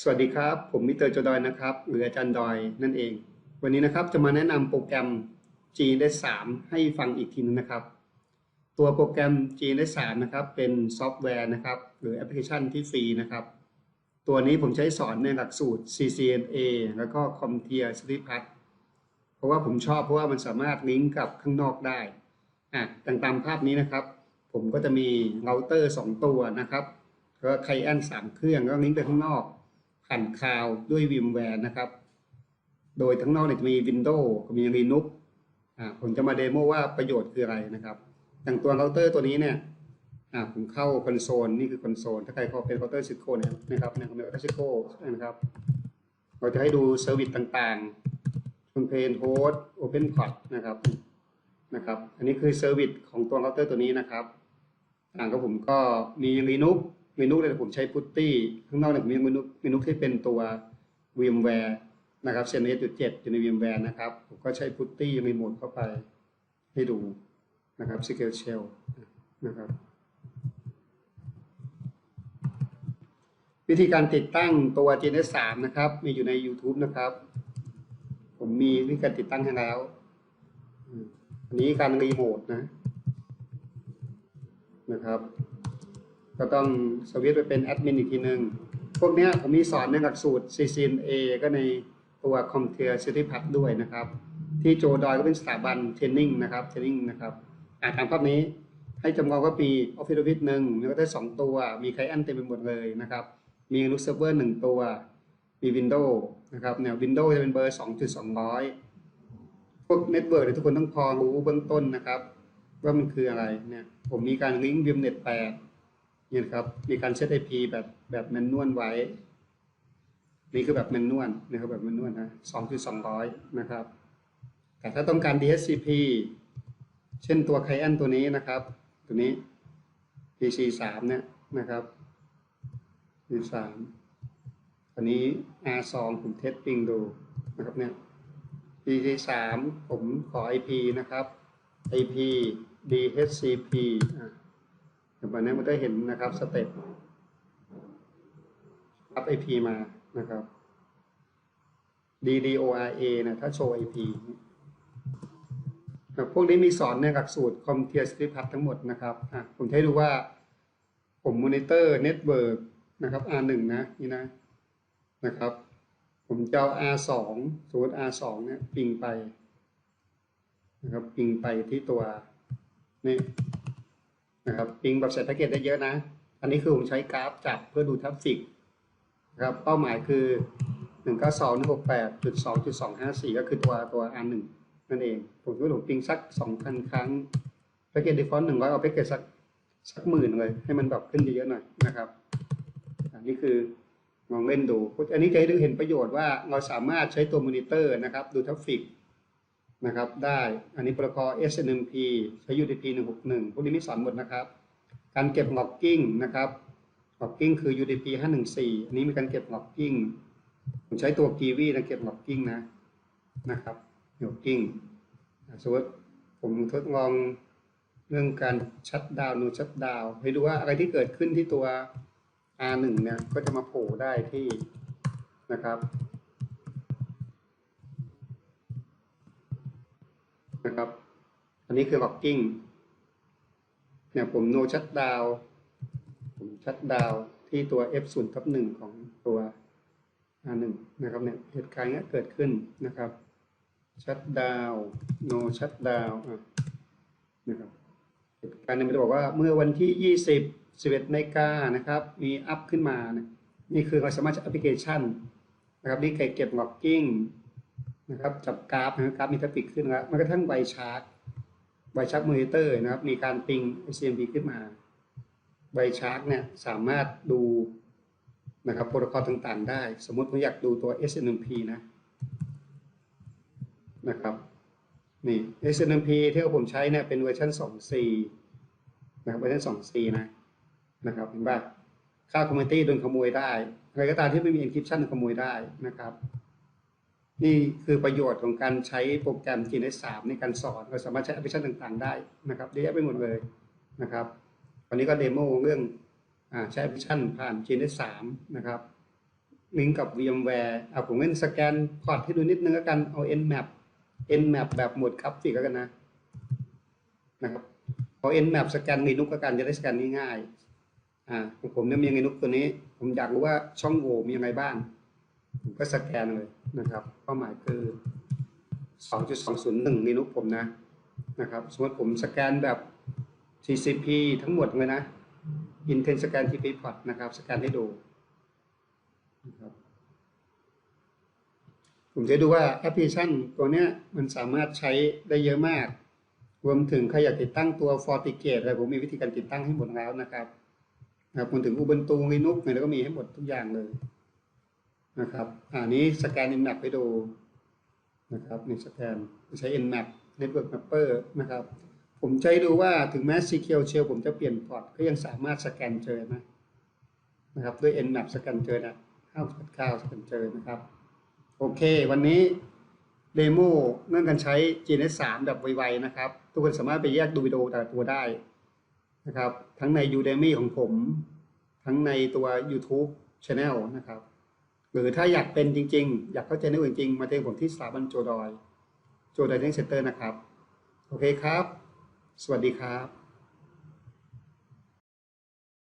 สวัสดีครับ ผมมิเตอร์โจดอยนะครับหรืออาจารย์ดอยนั่นเอง วันนี้นะครับจะมาแนะนำโปรแกรม G ได้3ให้ฟังอีกทีนึงนะครับ ตัวโปรแกรม G ได้3นะครับเป็นซอฟต์แวร์นะครับหรือแอปพลิเคชันที่ฟรีนะครับ ตัวนี้ผมใช้สอนในหลักสูตร CCNA แล้วก็ CompTIA c e r t i f i c a t เพราะว่าผมชอบเพราะว่ามันสามารถลิงก์กับข้างนอกได้อะต่างตามภาพนี้นะครับ ผมก็จะมีเราเตอร์ 2 ตัวนะครับแล้วไคแอนสามเครื่องแล้วลิงก์ไปข้างนอก ผ่านคลาวด้วย VMware นะครับ โดยทั้งนอกเนี่ยจะมี Windows กับมี Linux อ่าผมจะมาเดโมว่าประโยชน์คืออะไรนะครับอย่างตัวเราเตอร์ตัวนี้เนี่ยอ่าผมเข้าคอนโซลนี่คือคอนโซลถ้าใครพอเป็นเราเตอร์ซิโก้เนี่ยนะครับเนี่ยผมเป็นเตอร์ซิโก้นะครับ เราจะให้ดูเซอร์วิสต่างๆคุณเพนโฮสต์โอเพนพอดนะครับนะครับ อันนี้คือเซอร์วิสของตัวเราเตอร์ตัวนี้นะครับอ่าก็ผมก็มี Linux เมนูเลยผมใช้พุตตี้ข้างนอกเนี่ยมีเมนูเมนูที่เป็นตัว VMware นะครับ CNS 7อยู่ใน VMware นะครับ ผมก็ใช้พุตตี้รีโหมทเข้าไปให้ดูนะครับ Secure Shell นะครับ วิธีการติดตั้งตัว GNS 3นะครับ มีอยู่ใน YouTube นะครับ ผมมีวิธีการติดตั้งให้แล้ว อันนี้การรีโมทนะนะครับ ก็ต้องสวิตไปเป็นแอดมินอีกทีหนึ่งพวกเนี้ยผมมีสอนในหลักสูตร CCNA ก็ในตัว c o m t i e r Certificate ด้วยนะครับ ที่โจดอยก็เป็นสถาบันเทรนนิ่งนะครับเทรนนิ่งนะครับอ่านตามภาพนี้ให้จำลองว่าปี Office Office หนึ่งแล้วก็ได้สองตัว มีไคแอนเต็มไปหมดเลยนะครับ มี Linux Server หนึ่งตัว มี Windows นะครับแนว Windows จะเป็นเบอร์ 2.200 พวกเน็ตเวิร์กเนี่ยทุกคนต้องพอรู้เบื้องต้นนะครับ ว่ามันคืออะไรเนี่ยผมมีการลิงก์ VMnet 8เนี่ ยครับ มีการเซต IP แบบแบบแมนนวลไว้ นี่คือแบบแมนนวลนะครับแบบแมนนวลนะ2.200นะครับ แต่ถ้าต้องการ DHCP เช่นตัว Client ตัวนี้นะครับ ตัวนี้ PC 3เนี่ยนะครับ PC 3อันนี้ R2 ผมเทสติ้งดูนะครับเนี่ย PC 3ผมขอ IP นะครับ IP DHCP อะ เดี๋ยววันนี้มันได้เห็นนะครับสเต็ปอัพ IP มานะครับ DDORA นะถ้าโชว์ IP ครับพวกนี้มีสอนในหลักสูตร CompTIA s c r i p t ทั้งหมดนะครับผมให้ดูว่าผมมอนิเตอร์เน็ตเวิร์กนะครับ R1 นะนี่นะนะครับ ผมจะเอา R2 สมมติ R2 เนี่ยปิงไปนะครับปิงไปที่ตัวนี่ นะครับปิงแบบใส่แพ็กเกจได้เยอะนะ อันนี้คือผมใช้กราฟจับเพื่อดูทราฟฟิกนะครับเป้าหมายคือ1 9 2 1 6 8 2 2 5 4 ก็คือตัวตัว R1 นั่นเอง ผมคิดว่าผมปิงสัก 2,000 ครั้งแพ็กเกจดีฟอลต์100เอาแพ็กเกจสักสักหมื่นเลย ให้มันแบบขึ้นเยอะๆหน่อยนะครับ อันนี้คือลองเล่นดู อันนี้จะให้ดูเห็นประโยชน์ว่าเราสามารถใช้ตัวมอนิเตอร์นะครับ ดูทราฟฟิก นะครับได้อันนี้ปรโตคอล SNMP ใช้ UDP 161 พวกนี้ไม่สอนหมดนะครับ การเก็บ logging นะครับ logging คือ UDP 514 อันนี้มีการเก็บ logging ผมใช้ตัว Kiwi นะเก็บ logging นะนะครับ logging อะสมมติผมทดลองเรื่องการชัดดาวน์ no ชัดดาวให้ดูว่าอะไรที่เกิดขึ้นที่ตัว R1 เนี่ยก็จะมาโผล่ได้ที่นะครับ นะครับ อันนี้คือ logging เนี่ยผม no shut down ผมชัดดาวที่ตัว f 0 ทับ1ของตัว r1 นะครับเนี่ยเหตุการณ์นี้เกิดขึ้นนะครับชัดดาว no shut down ะนะครับเหตุการณ์นี้มันจะบอกว่าเมื่อวันที่ 20 11นาฬิกานะครับ มีอัพขึ้นมานะนี่คือเราสามารถใช้แอปพลิเคชันนะครับนี่ใครเก็บ logging นะครับจับกราฟนะครับกราฟมีทราฟฟิกขึ้นแล้วมันกระทั่งไวชาร์ตไวชาร์ตมอนิเตอร์นะครับ มีการปิง SCMP ขึ้นมาไวชาร์ตเนี่ยสามารถดูนะครับโปรโตคอลต่างๆ ได้ สมมติผมอยากดูตัว SNMP นะนะครับนี่ SNMP ที่ผมใช้เนี่ยเป็นเวอร์ชัน 2.4 นะครับเวอร์ชัน 2.4 นะนะครับเห็นป่ะค่าคอมมิตี้โดนขโมยได้อะไรก็ตามที่ไม่มี encryption ขโมยได้นะครับ นี่คือประโยชน์ของการใช้โปรแกรม GNS 3 ในการสอนเราสามารถใช้แอปพลิเคชันต่างๆ ได้นะครับเยอะแยะไปหมดเลยนะครับวันนี้ก็เดโมเรื่องอใช้แอปพลิเคชันผ่าน GNS 3 นะครับลิงก์กับ VMware อะผมงั้นสแกนพอร์ตให้ดูนิดนึงแล้วกันเอา Nmap Nmap แบบหมวดกราฟิกแล้วกันนะนะครับพอา Nmap สแกน Linux ก็กันจะได้สแกนง่ายๆอ่าของผมเนี่ยมี Linux ตัวนี้ ผมอยากรู้ว่าช่องโหว่มียังไงบ้าง ผมก็สแกนเลยนะครับเป้าหมายคือ 2.201 Linux ผมนะนะครับสมมติผมสแกนแบบ TCP ทั้งหมดเลยนะ i n t e n Scan TCP port นะครับ สแกนให้ดูนะครับผมจะดูว่าแอปพลิเคชันตัวเนี้ยมันสามารถใช้ได้เยอะมาก รวมถึงใครอยากติดตั้งตัว FortiGate อะไรผมมีวิธีการติดตั้งให้หมดแล้วนะครับนะครับรวมถึง Ubuntu Linux เนี่ยก็มีให้หมดทุกอย่างเลย นะครับอ่านี้สแกน Nmap ไปดูนะครับในสแกนใช้ Nmap Network Mapper นะครับ ผมใช้ดูว่าถึงแม้ SQL Shell ผมจะเปลี่ยนพอร์ตก็ยังสามารถสแกนเจอนะนะครับด้วย Nmap สแกนเจอนะ5.9สแกนเจอนะครับ โอเค วันนี้เดโมเรื่องการใช้ GNS 3แบบไวๆนะครับ ทุกคนสามารถไปแยกดูวิดีโอแต่ละตัวได้นะครับ ทั้งใน Udemy ของผม ทั้งในตัว YouTube Channel นะครับ หรือถ้าอยากเป็นจริง ๆ อยากเข้าใจในอื่นจริง มาเจอผมที่สถาบันโจดอย โจดอยเทคเซ็นเตอร์นะครับ โอเคครับ สวัสดีครับ